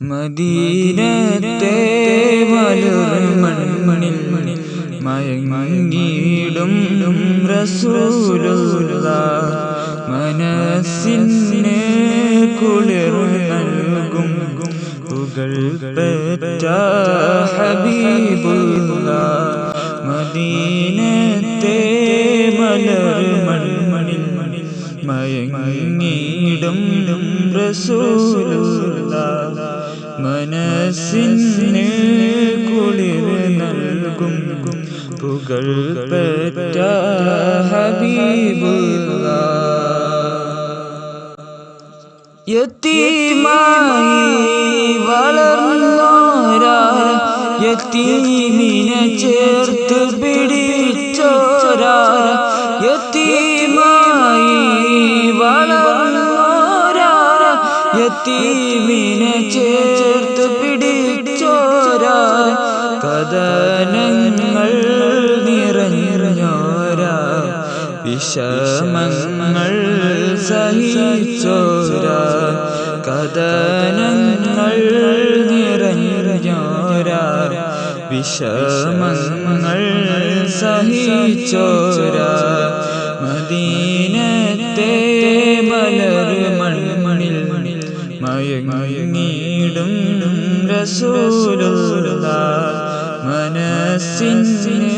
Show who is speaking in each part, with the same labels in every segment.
Speaker 1: മദീനത്തെ മലർ മൺമണിൽ മയങ്ങിടും റസൂലുള്ള. മനസ്സിന് കുളിർ നൽകും പുകൾ പെറ്റ ഹബീബുള്ള. മദീനത്തെ മലർ മൺമണിൽ മയങ്ങിടും റസൂലുള്ള. മനസ്സിന് കുളിർ നൽകും. പുകൾ പെറ്റ ഹബീബുള്ള. യത്തീമായി വളർന്നോരാ. യത്തീമിനെ ചേർത്ത് പിടിച്ചോരാ വിഷമങ്ങൾ സഹിച്ചോരാ കഥനങ്ങൾ നിറഞ്ഞോരാ വിഷമങ്ങൾ സഹിച്ചോരാ മദീനത്തെ മലർ മൺമണിൽ മയങ്ങിടും റസൂലുള്ള മനസ്സിന്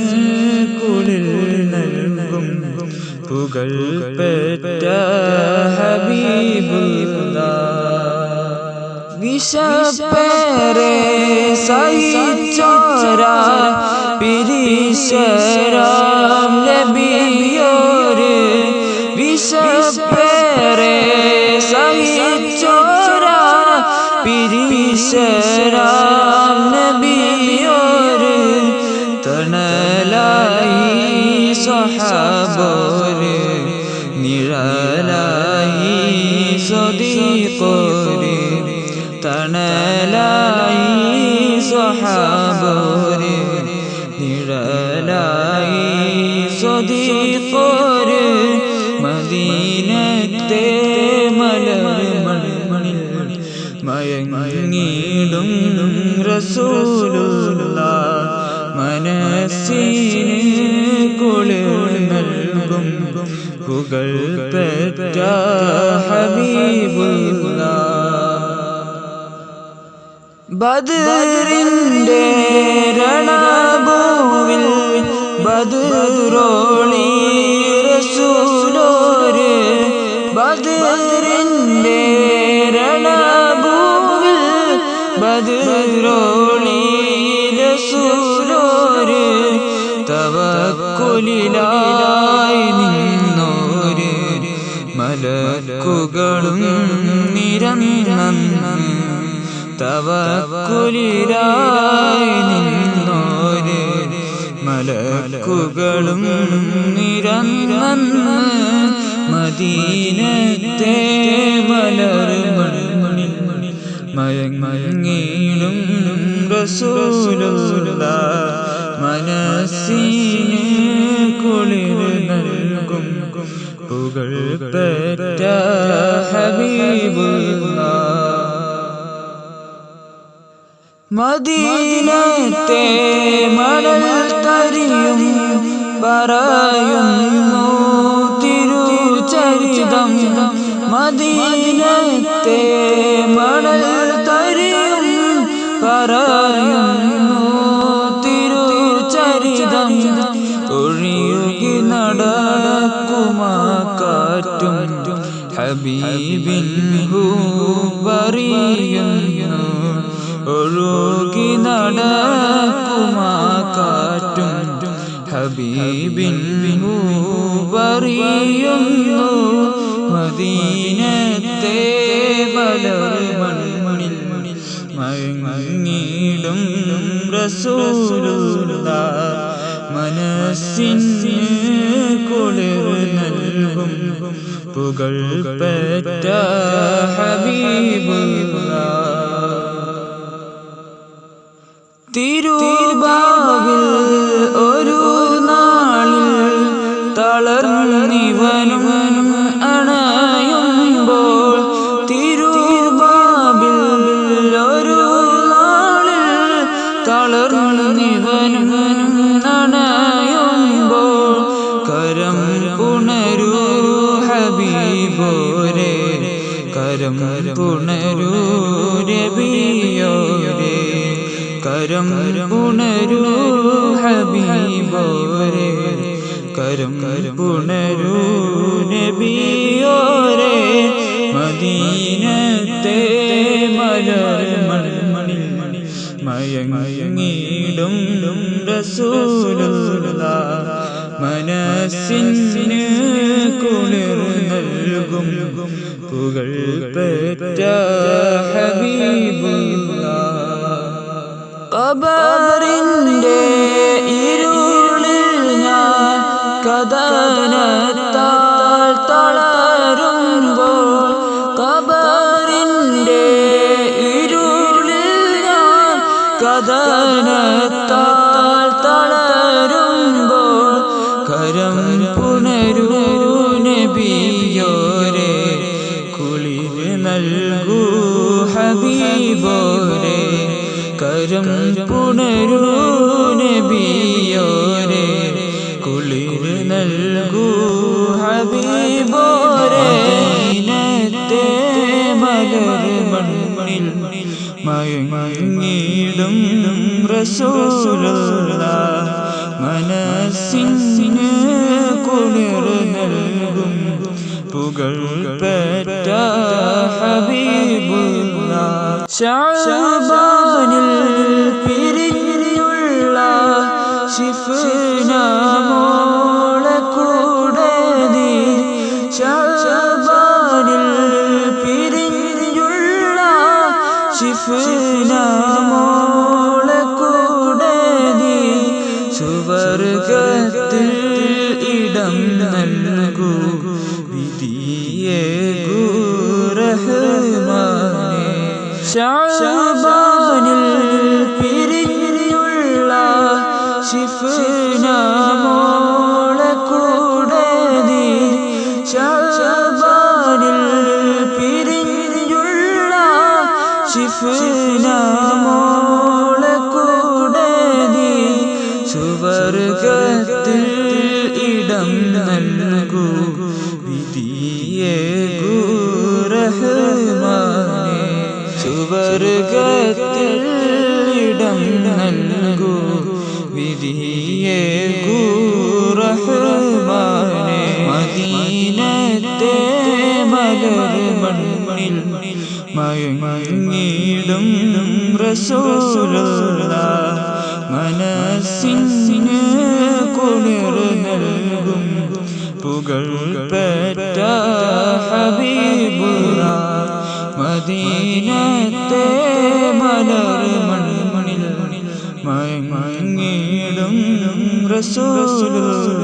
Speaker 1: പുകൾ പെറ്റ ഹബീബുള്ള വിഷപ്പേറെ സഹിച്ചോരാ പിരീശ്വരാം നബിയോര് വിഷപ്പേറെ സഹിച്ചോരാ പിരീശ്വരാം നബിയോര് തണലായി സ്വഹാബോര് നിഴലായി സ്വദീപോര് തണലായി സ്വഹാബോര് നിഴലായി സ്വദീപോര് മദീനത്തെ മലർ മയങ്ങിടും റസൂലുള്ള മനസ്സിന് കുളിർ നൽകും പുകൾ പെറ്റ ഹബീബുള്ള ബദറിന്റെ രണഭൂവിൽ ബദറോളി റസൂലോര്. ബദറിന്റെ രണഭൂവിൽ ബദറോളി റസൂലോര്. തവക്കുലിലായി മലക്കുകളും നിരന്നു തവക്കുലിരായി നിന്നോര് മലക്കുകളും നിരന്നു മദീനത്തെ മലർ മണിൽ മയങ്ങീടും റസൂലുള്ള മനസ്സിന് കുളിർ പുകൾ പെറ്റ ഹബീബുള്ള മദീനത്തെ മണൽ തരിയും പറയുന്നു തിരുചരിതം മദീനത്തെ മണൽ ഹബീബിൻ പറയുന്നു ഒഴുകി നടക്കുമാ കാറ്റും. ഹബീബിൻ പറയുന്നു മദീനത്തെ മൺമണിൽ മയങ്ങിടും റസൂലുള്ള. മനസ്സിന് പുകൾ പെറ്റ ഹബീബുള്ള കരം പുണരു രബിയോരേ കരം പുണരു ഹബീബോരേ കരം പുണരു നബിയോരേ മദീനത്തെ മലർ മണി മയങ്ങിടും മനസ്സിന് കുളിർ നൽകും പുകൾ പെറ്റ ഹബീബുള്ള കരം പുണരൂ നബിയോരെ കുളിർ നൽകൂ ഹബീബോരെ. ഇനത്തെ മലർ മണ്ണിൽ മയങ്ങിടും മനസ്സിന് കുളിർ നൽകും പുകൾ പെറ്റ ഹബീബുള്ള. ശിഫ്നാമോളെ കൂടെ നീ സുവർഗത്തിൽ ഇടം നൽകൂ. വിധിയേ ഗുരഹമാനെ ഷാബാനിൽ വിധിയെ ഗുരഹമാനെ മദീനത്തെ മലർ മണ്ണിൽ മയങ്ങിടും റസൂലുള്ള. മനസ്സിന് റസൂലുള്ള